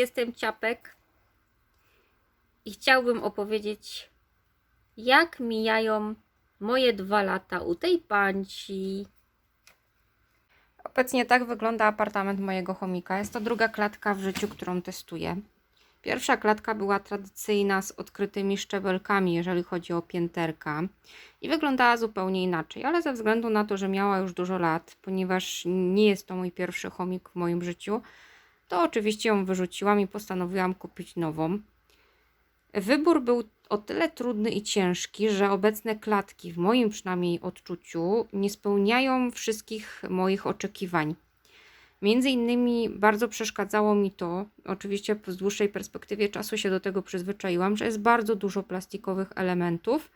Jestem Ciapek i chciałbym opowiedzieć, jak mijają moje dwa lata u tej panci. Obecnie tak wygląda apartament mojego chomika. Jest to druga klatka w życiu, którą testuję. Pierwsza klatka była tradycyjna z odkrytymi szczebelkami, jeżeli chodzi o pięterka i wyglądała zupełnie inaczej, ale ze względu na to, że miała już dużo lat, ponieważ nie jest to mój pierwszy chomik w moim życiu, to oczywiście ją wyrzuciłam i postanowiłam kupić nową. Wybór był o tyle trudny i ciężki, że obecne klatki, w moim przynajmniej odczuciu, nie spełniają wszystkich moich oczekiwań. Między innymi bardzo przeszkadzało mi to, oczywiście z dłuższej perspektywie czasu się do tego przyzwyczaiłam, że jest bardzo dużo plastikowych elementów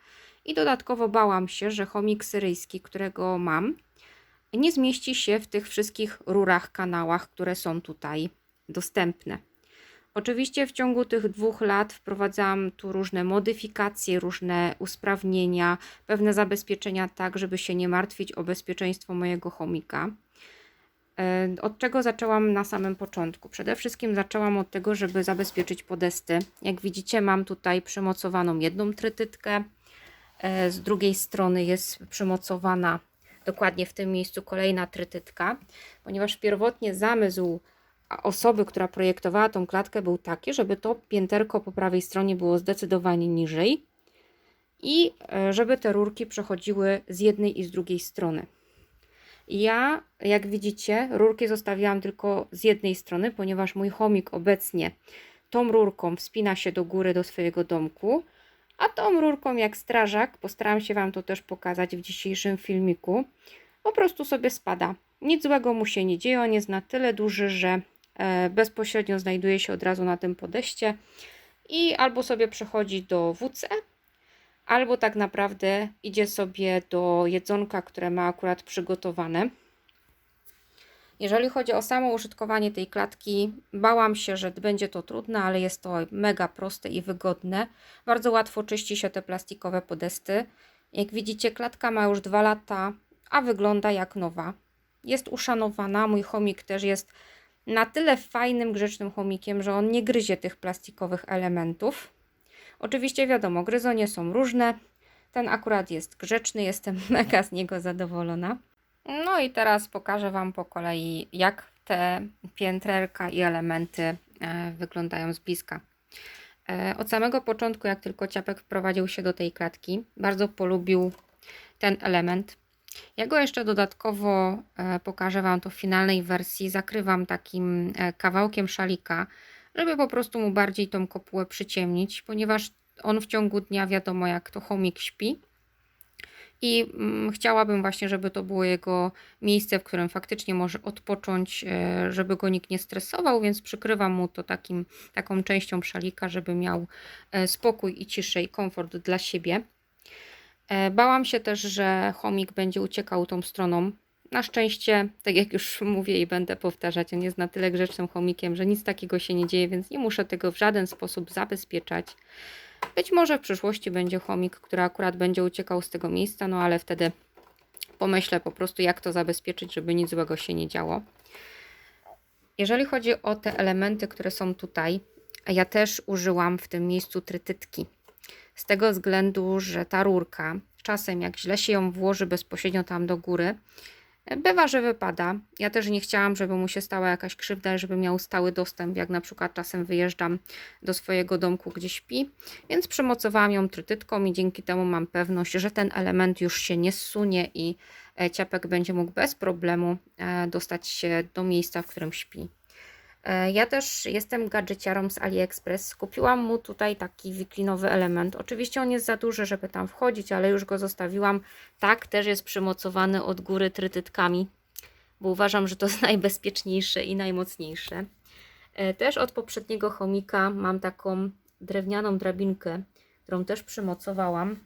i dodatkowo bałam się, że chomik syryjski, którego mam, nie zmieści się w tych wszystkich rurach, kanałach, które są tutaj dostępne. Oczywiście w ciągu tych dwóch lat wprowadzałam tu różne modyfikacje, różne usprawnienia, pewne zabezpieczenia, tak żeby się nie martwić o bezpieczeństwo mojego chomika. E, Od czego zaczęłam na samym początku? Przede wszystkim zaczęłam od tego, żeby zabezpieczyć podesty. Jak widzicie, mam tutaj przymocowaną jedną trytytkę, e, z drugiej strony jest przymocowana dokładnie w tym miejscu kolejna trytytka, ponieważ pierwotnie zamysł osoby, która projektowała tą klatkę, był taki, żeby to pięterko po prawej stronie było zdecydowanie niżej i e, żeby te rurki przechodziły z jednej i z drugiej strony. Ja, jak widzicie, rurki zostawiłam tylko z jednej strony, ponieważ mój chomik obecnie tą rurką wspina się do góry do swojego domku, a tą rurką jak strażak, postaram się Wam to też pokazać w dzisiejszym filmiku, po prostu sobie spada. Nic złego mu się nie dzieje, on jest na tyle duży, że bezpośrednio znajduje się od razu na tym podejście i albo sobie przechodzi do WC, albo tak naprawdę idzie sobie do jedzonka, które ma akurat przygotowane. Jeżeli chodzi o samo użytkowanie tej klatki, bałam się, że będzie to trudne, ale jest to mega proste i wygodne. Bardzo łatwo czyści się te plastikowe podesty. Jak widzicie, klatka ma już dwa lata, a wygląda jak nowa. Jest uszanowana. Mój chomik też jest na tyle fajnym, grzecznym chomikiem, że on nie gryzie tych plastikowych elementów. Oczywiście wiadomo, gryzonie są różne. Ten akurat jest grzeczny, jestem mega z niego zadowolona. No i teraz pokażę Wam po kolei, jak te piętrerka i elementy e, wyglądają z bliska. E, Od samego początku, jak tylko ciapek wprowadził się do tej klatki, bardzo polubił ten element. Ja go jeszcze dodatkowo e, pokażę Wam to w finalnej wersji. Zakrywam takim e, kawałkiem szalika, żeby po prostu mu bardziej tą kopułę przyciemnić, ponieważ on w ciągu dnia, wiadomo jak to chomik śpi. I mm, chciałabym właśnie, żeby to było jego miejsce, w którym faktycznie może odpocząć, e, żeby go nikt nie stresował, więc przykrywam mu to takim, taką częścią szalika, żeby miał spokój i ciszę i komfort dla siebie. E, Bałam się też, że chomik będzie uciekał tą stroną. Na szczęście, tak jak już mówię i będę powtarzać, on jest na tyle grzecznym chomikiem, że nic takiego się nie dzieje, więc nie muszę tego w żaden sposób zabezpieczać. Być może w przyszłości będzie chomik, który akurat będzie uciekał z tego miejsca, no ale wtedy pomyślę po prostu, jak to zabezpieczyć, żeby nic złego się nie działo. Jeżeli chodzi o te elementy, które są tutaj, ja też użyłam w tym miejscu trytytki. Z tego względu, że ta rurka, czasem jak źle się ją włoży bezpośrednio tam do góry, bywa, że wypada. Ja też nie chciałam, żeby mu się stała jakaś krzywda, żeby miał stały dostęp, jak na przykład czasem wyjeżdżam do swojego domku, gdzie śpi, więc przymocowałam ją trytytką i dzięki temu mam pewność, że ten element już się nie zsunie i e, ciapek będzie mógł bez problemu e, dostać się do miejsca, w którym śpi. E, Ja też jestem gadżeciarą z AliExpress. Kupiłam mu tutaj taki wiklinowy element. Oczywiście on jest za duży, żeby tam wchodzić, ale już go zostawiłam. Tak, też jest przymocowany od góry trytytkami, bo uważam, że to jest najbezpieczniejsze i najmocniejsze. E, Też od poprzedniego chomika mam taką drewnianą drabinkę, którą też przymocowałam,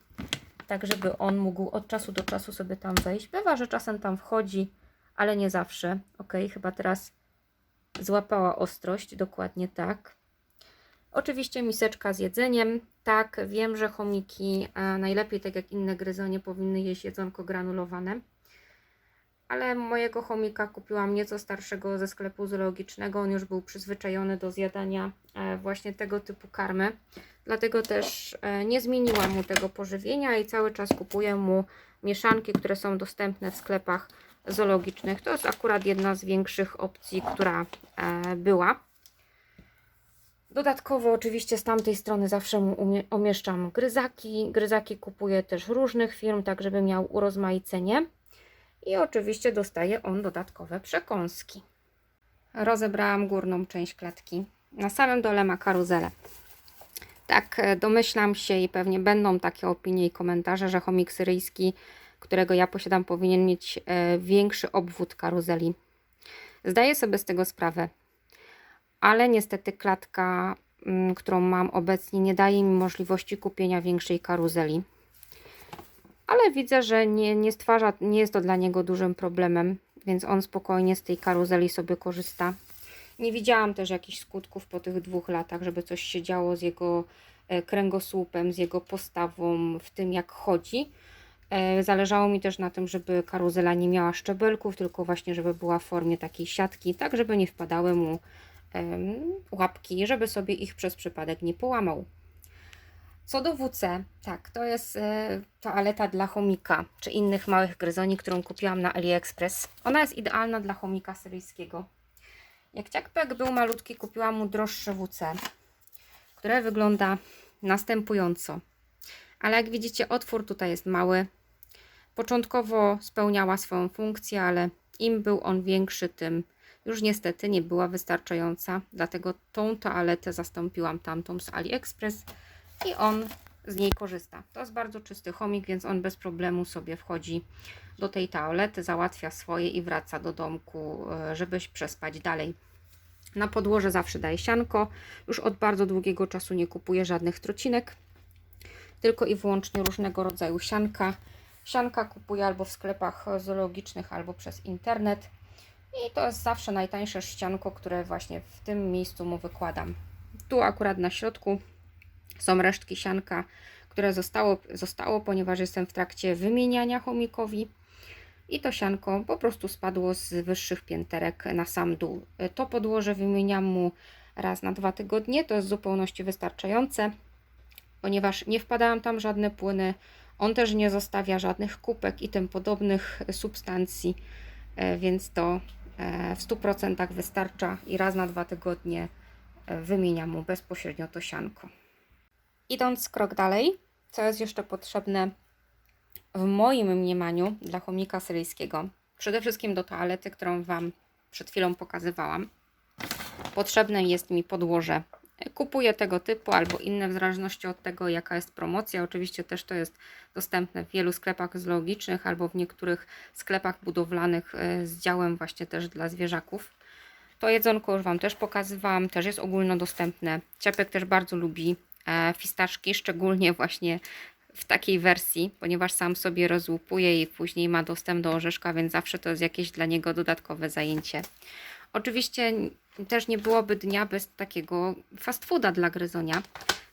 tak żeby on mógł od czasu do czasu sobie tam wejść. Bywa, że czasem tam wchodzi, ale nie zawsze. Ok, chyba teraz złapała ostrość, dokładnie tak. Oczywiście miseczka z jedzeniem. Tak, wiem, że chomiki najlepiej, tak jak inne gryzonie, powinny jeść jedzonko granulowane. ale mojego chomika kupiłam nieco starszego ze sklepu zoologicznego. On już był przyzwyczajony do zjadania e, właśnie tego typu karmy. Dlatego też e, nie zmieniłam mu tego pożywienia i cały czas kupuję mu mieszanki, które są dostępne w sklepach zoologicznych. To jest akurat jedna z większych opcji, która e, była. Dodatkowo oczywiście z tamtej strony zawsze umieszczam gryzaki. Gryzaki kupuję też różnych firm, tak żeby miał urozmaicenie. I oczywiście dostaje on dodatkowe przekąski. Rozebrałam górną część klatki. Na samym dole ma karuzelę. Tak, e, domyślam się i pewnie będą takie opinie i komentarze, że chomik syryjski, którego ja posiadam, powinien mieć e, większy obwód karuzeli. Zdaję sobie z tego sprawę, ale niestety klatka, mm, którą mam obecnie, nie daje mi możliwości kupienia większej karuzeli. Ale widzę, że nie, nie stwarza, nie jest to dla niego dużym problemem, więc on spokojnie z tej karuzeli sobie korzysta. Nie widziałam też jakichś skutków po tych dwóch latach, żeby coś się działo z jego e, kręgosłupem, z jego postawą, w tym jak chodzi. E, Zależało mi też na tym, żeby karuzela nie miała szczebelków, tylko właśnie, żeby była w formie takiej siatki, tak żeby nie wpadały mu łapki, żeby sobie ich przez przypadek nie połamał. Co do WC, tak, to jest e, toaleta dla chomika, czy innych małych gryzoni, którą kupiłam na AliExpress. Ona jest idealna dla chomika syryjskiego. Jak Ciakpek był malutki, kupiłam mu droższe WC, które wygląda następująco. Ale jak widzicie, otwór tutaj jest mały. Początkowo spełniała swoją funkcję, ale im był on większy, tym już niestety nie była wystarczająca. Dlatego tą toaletę zastąpiłam tamtą z AliExpress i on z niej korzysta. To jest bardzo czysty chomik, więc on bez problemu sobie wchodzi do tej toalety, załatwia swoje i wraca do domku, e, żeby przespać dalej. Na podłoże zawsze daję sianko. Już od bardzo długiego czasu nie kupuję żadnych trocinek, tylko i wyłącznie różnego rodzaju sianka. Sianka kupuję albo w sklepach zoologicznych, albo przez internet. I to jest zawsze najtańsze ścianko, które właśnie w tym miejscu mu wykładam. Tu akurat na środku są resztki sianka, które zostało, zostało, ponieważ jestem w trakcie wymieniania chomikowi. I to sianko po prostu spadło z wyższych pięterek na sam dół. To podłoże wymieniam mu raz na dwa tygodnie. To jest w zupełności wystarczające, ponieważ nie wpadają tam żadne płyny. On też nie zostawia żadnych kupek i tym podobnych substancji, e, więc to e, w 100% wystarcza i raz na dwa tygodnie e, wymieniam mu bezpośrednio to sianko. Idąc krok dalej, co jest jeszcze potrzebne w moim mniemaniu dla chomika syryjskiego? Przede wszystkim do toalety, którą Wam przed chwilą pokazywałam. Potrzebne jest mi podłoże. Kupuję tego typu albo inne w zależności od tego, jaka jest promocja. Oczywiście też to jest dostępne w wielu sklepach zoologicznych albo w niektórych sklepach budowlanych e, z działem właśnie też dla zwierzaków. To jedzonko już Wam też pokazywałam, też jest ogólnodostępne. Ciapek też bardzo lubi e, fistaszki, szczególnie właśnie w takiej wersji, ponieważ sam sobie rozłupuje i później ma dostęp do orzeszka, więc zawsze to jest jakieś dla niego dodatkowe zajęcie. Oczywiście też nie byłoby dnia bez takiego fast fooda dla gryzonia.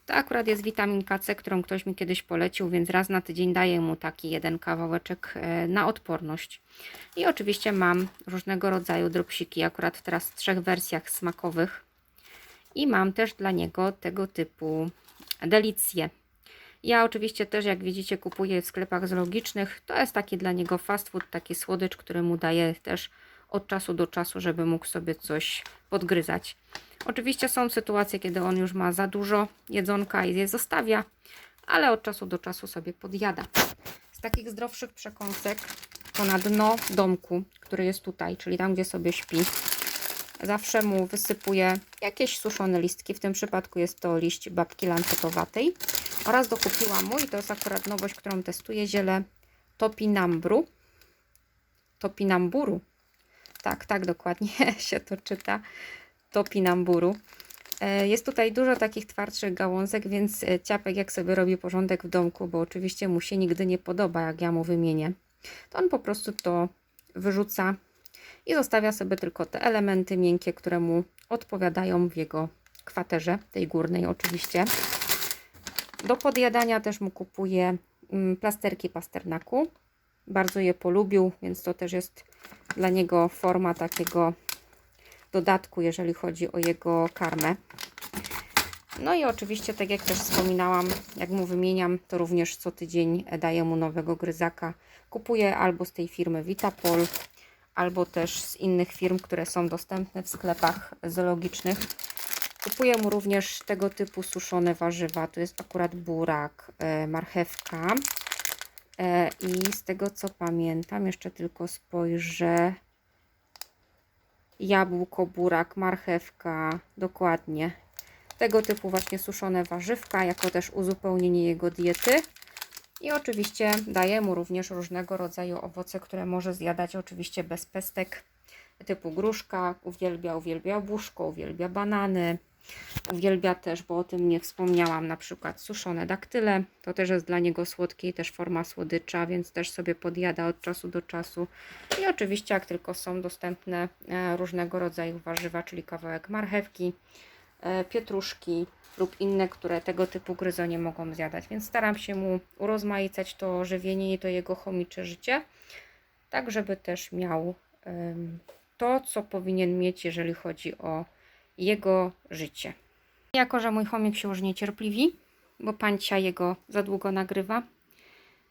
To akurat jest witaminka C, którą ktoś mi kiedyś polecił, więc raz na tydzień daję mu taki jeden kawałeczek e, na odporność. I oczywiście mam różnego rodzaju dropsiki, akurat teraz w trzech wersjach smakowych. I mam też dla niego tego typu delicje. Ja oczywiście też, jak widzicie, kupuję w sklepach zoologicznych. To jest taki dla niego fast food, taki słodycz, który mu daje też od czasu do czasu, żeby mógł sobie coś podgryzać. Oczywiście są sytuacje, kiedy on już ma za dużo jedzonka i je zostawia, ale od czasu do czasu sobie podjada. Z takich zdrowszych przekąsek to na dno domku, który jest tutaj, czyli tam, gdzie sobie śpi, zawsze mu wysypuję jakieś suszone listki. W tym przypadku jest to liść babki lancetowatej. Oraz dokupiłam mu, i to jest akurat nowość, którą testuję, ziele topinambru. Topinamburu. Tak, tak dokładnie się to czyta. Topinamburu. E, Jest tutaj dużo takich twardszych gałązek, więc e, ciapek jak sobie robi porządek w domku, bo oczywiście mu się nigdy nie podoba, jak ja mu wymienię, to on po prostu to wyrzuca i zostawia sobie tylko te elementy miękkie, które mu odpowiadają w jego kwaterze, tej górnej oczywiście. Do podjadania też mu kupuję mm, plasterki pasternaku. Bardzo je polubił, więc to też jest dla niego forma takiego dodatku, jeżeli chodzi o jego karmę. No i oczywiście, tak jak też wspominałam, jak mu wymieniam, to również co tydzień daję mu nowego gryzaka. Kupuję albo z tej firmy Vitapol, albo też z innych firm, które są dostępne w sklepach zoologicznych. Kupuję mu również tego typu suszone warzywa. To jest akurat burak, e, marchewka. E, I z tego co pamiętam, jeszcze tylko spojrzę. Jabłko, burak, marchewka, dokładnie. Tego typu właśnie suszone warzywka, jako też uzupełnienie jego diety. I oczywiście daję mu również różnego rodzaju owoce, które może zjadać oczywiście bez pestek, typu gruszka. Uwielbia, uwielbia buszko, uwielbia banany. Uwielbia też, bo o tym nie wspomniałam, na przykład suszone daktyle. To też jest dla niego słodkie i też forma słodycza, więc też sobie podjada od czasu do czasu. I oczywiście, jak tylko są dostępne e, różnego rodzaju warzywa, czyli kawałek marchewki, e, pietruszki lub inne, które tego typu gryzonie mogą zjadać. Więc staram się mu urozmaicać to żywienie i to jego chomicze życie, tak żeby też miał to, co powinien mieć, jeżeli chodzi o jego życie. Jako, że mój chomik się już niecierpliwi, bo pancia jego za długo nagrywa,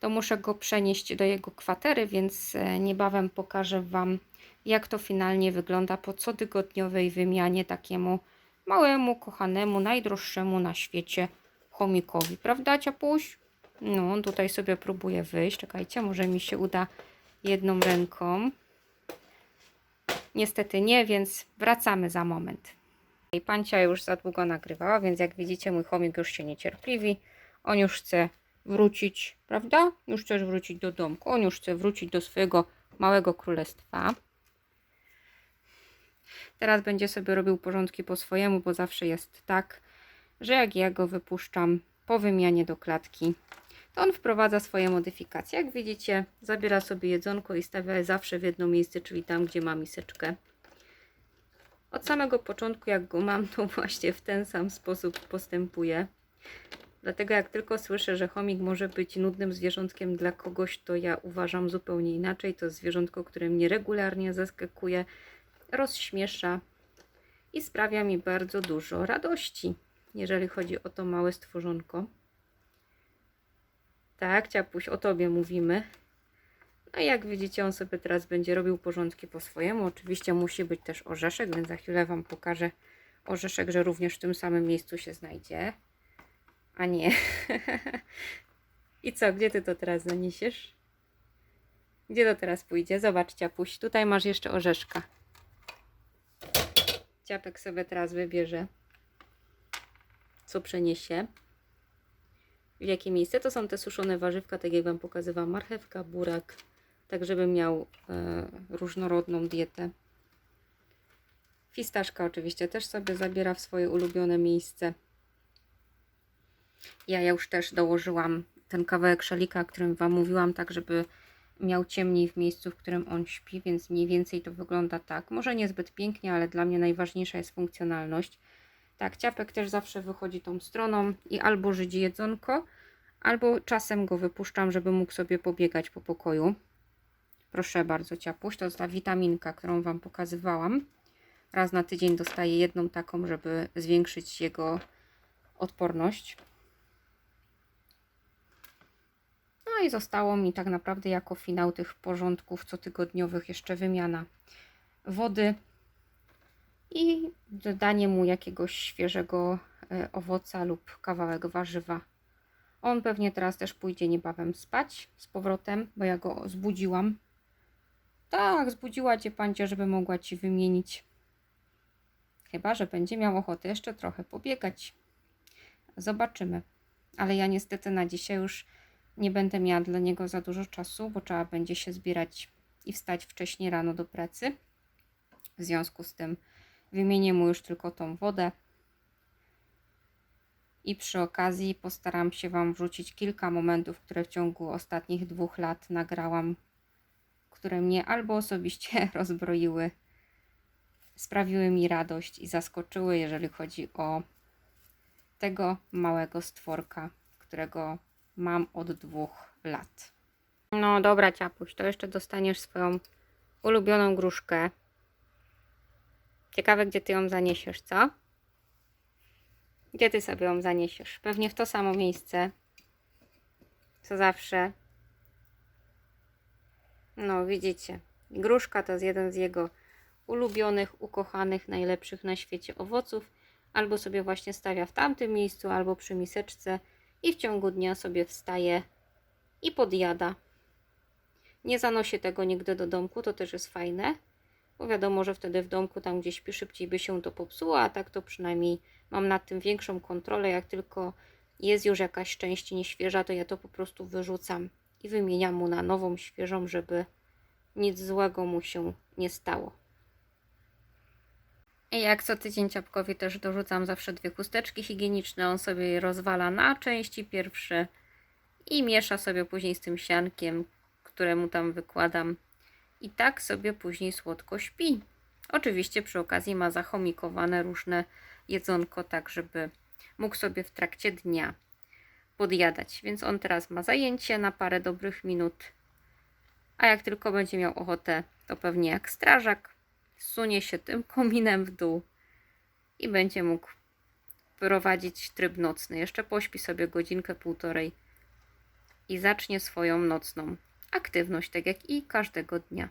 to muszę go przenieść do jego kwatery, więc e, niebawem pokażę Wam, jak to finalnie wygląda po cotygodniowej wymianie takiemu małemu, kochanemu, najdroższemu na świecie chomikowi. Prawda, ciapuś? No, tutaj sobie próbuje wyjść. Czekajcie, może mi się uda jedną ręką. Niestety nie, więc wracamy za moment. Pancia już za długo nagrywała, więc jak widzicie, mój chomik już się niecierpliwi. On już chce wrócić, prawda? Już chcesz wrócić do domku. On już chce wrócić do swojego małego królestwa. Teraz będzie sobie robił porządki po swojemu, bo zawsze jest tak, że jak ja go wypuszczam po wymianie do klatki, to on wprowadza swoje modyfikacje. Jak widzicie, zabiera sobie jedzonko i stawia je zawsze w jedno miejsce, czyli tam, gdzie ma miseczkę. Od samego początku, jak go mam, to właśnie w ten sam sposób postępuję. Dlatego jak tylko słyszę, że chomik może być nudnym zwierzątkiem dla kogoś, to ja uważam zupełnie inaczej. To zwierzątko, które mnie regularnie zaskakuje, rozśmiesza i sprawia mi bardzo dużo radości, jeżeli chodzi o to małe stworzonko. Tak, ciapuś, o tobie mówimy. I jak widzicie, on sobie teraz będzie robił porządki po swojemu. Oczywiście musi być też orzeszek, więc za chwilę Wam pokażę orzeszek, że również w tym samym miejscu się znajdzie. A nie. I co, gdzie Ty to teraz zaniesiesz? Gdzie to teraz pójdzie? Zobacz, ciapuś, tutaj masz jeszcze orzeszka. Ciapek sobie teraz wybierze, co przeniesie. W jakie miejsce? To są te suszone warzywka, tak jak Wam pokazywałam, marchewka, burak, tak żeby miał e, różnorodną dietę. Fistaszka oczywiście też sobie zabiera w swoje ulubione miejsce. Ja już też dołożyłam ten kawałek szalika, o którym Wam mówiłam, tak żeby miał ciemniej w miejscu, w którym on śpi, więc mniej więcej to wygląda tak. Może niezbyt pięknie, ale dla mnie najważniejsza jest funkcjonalność. Tak, ciapek też zawsze wychodzi tą stroną i albo żydzi jedzonko, albo czasem go wypuszczam, żeby mógł sobie pobiegać po pokoju. Proszę bardzo, ciapuś, to jest ta witaminka, którą Wam pokazywałam. Raz na tydzień dostaję jedną taką, żeby zwiększyć jego odporność. No i zostało mi tak naprawdę jako finał tych porządków cotygodniowych jeszcze wymiana wody i dodanie mu jakiegoś świeżego e, owoca lub kawałek warzywa. On pewnie teraz też pójdzie niebawem spać z powrotem, bo ja go zbudziłam. Tak, zbudziła cię pancia, żeby mogła ci wymienić. Chyba, że będzie miał ochotę jeszcze trochę pobiegać. Zobaczymy. Ale ja niestety na dzisiaj już nie będę miała dla niego za dużo czasu, bo trzeba będzie się zbierać i wstać wcześniej rano do pracy. W związku z tym wymienię mu już tylko tą wodę. I przy okazji postaram się Wam wrzucić kilka momentów, które w ciągu ostatnich dwóch lat nagrałam, które mnie albo osobiście rozbroiły, sprawiły mi radość i zaskoczyły, jeżeli chodzi o tego małego stworka, którego mam od dwóch lat. No dobra, ciapuś, to jeszcze dostaniesz swoją ulubioną gruszkę. Ciekawe, gdzie ty ją zaniesiesz, co? Gdzie ty sobie ją zaniesiesz? Pewnie w to samo miejsce. Co zawsze. No, widzicie. Gruszka to jest jeden z jego ulubionych, ukochanych, najlepszych na świecie owoców. Albo sobie właśnie stawia w tamtym miejscu, albo przy miseczce i w ciągu dnia sobie wstaje i podjada. Nie zanosi tego nigdy do domku, to też jest fajne. Bo wiadomo, że wtedy w domku, tam gdzie śpi, szybciej by się to popsuło, a tak to przynajmniej mam nad tym większą kontrolę. Jak tylko jest już jakaś część nieświeża, to ja to po prostu wyrzucam i wymieniam mu na nową, świeżą, żeby nic złego mu się nie stało. I jak co tydzień ciapkowi też dorzucam zawsze dwie chusteczki higieniczne. On sobie je rozwala na części pierwsze i miesza sobie później z tym siankiem, któremu tam wykładam. I tak sobie później słodko śpi. Oczywiście przy okazji ma zachomikowane różne jedzonko, tak żeby mógł sobie w trakcie dnia podjadać. Więc on teraz ma zajęcie na parę dobrych minut. A jak tylko będzie miał ochotę, to pewnie jak strażak sunie się tym kominem w dół i będzie mógł prowadzić tryb nocny. Jeszcze pośpi sobie godzinkę, półtorej i zacznie swoją nocną aktywność, tak jak i każdego dnia.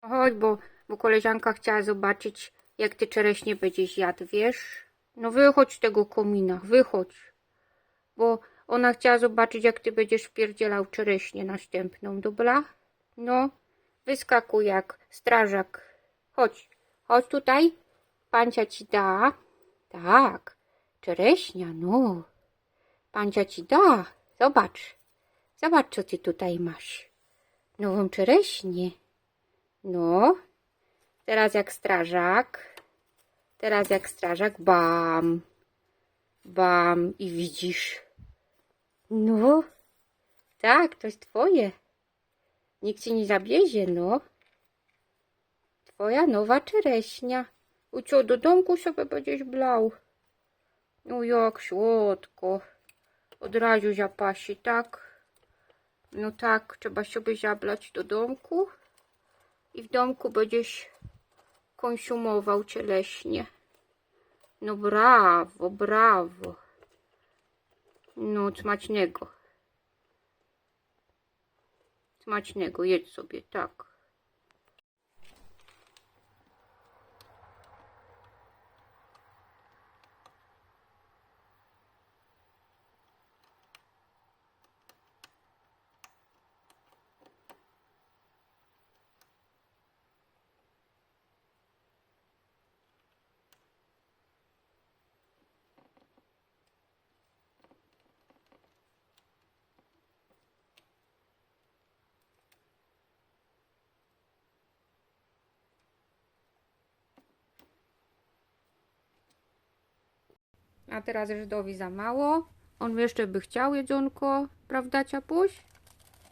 Chodź, bo, bo koleżanka chciała zobaczyć, jak ty czereśnie będziesz jadł, wiesz? No wychodź z tego komina, wychodź. Bo ona chciała zobaczyć, jak ty będziesz wpierdzielał czereśnie następną, dobra? No, wyskakuj jak strażak. Chodź, chodź tutaj. Pancia ci da. Tak, czereśnia, no. Pancia ci da. Zobacz. Zobacz, co ty tutaj masz. Nową czereśnię. No. Teraz jak strażak. Teraz jak strażak. Bam. Bam. I widzisz. No. Tak, to jest twoje. Nikt ci nie zabierze, no. Twoja nowa czereśnia. U co, do domku sobie będziesz blał? No jak słodko. Od razu zapasi, tak? No tak, trzeba sobie zablać do domku. I w domku będziesz konsumował cieleśnie. No brawo, brawo. No, smacznego. Smacznego, jedz sobie, tak. A teraz Żydowi za mało. On jeszcze by chciał jedzonko, prawda, ciapuś?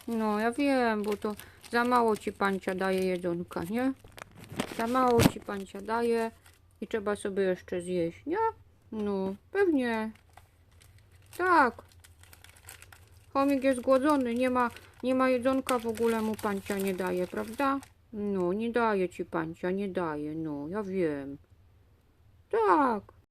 No, ja wiem, bo to za mało ci pancia daje jedzonka, nie? Za mało ci pancia daje i trzeba sobie jeszcze zjeść, nie? No, pewnie. Tak. Chomik jest głodzony, nie ma, nie ma jedzonka w ogóle mu pancia nie daje, prawda? No, nie daje ci pancia, nie daje, no, ja wiem. Tak.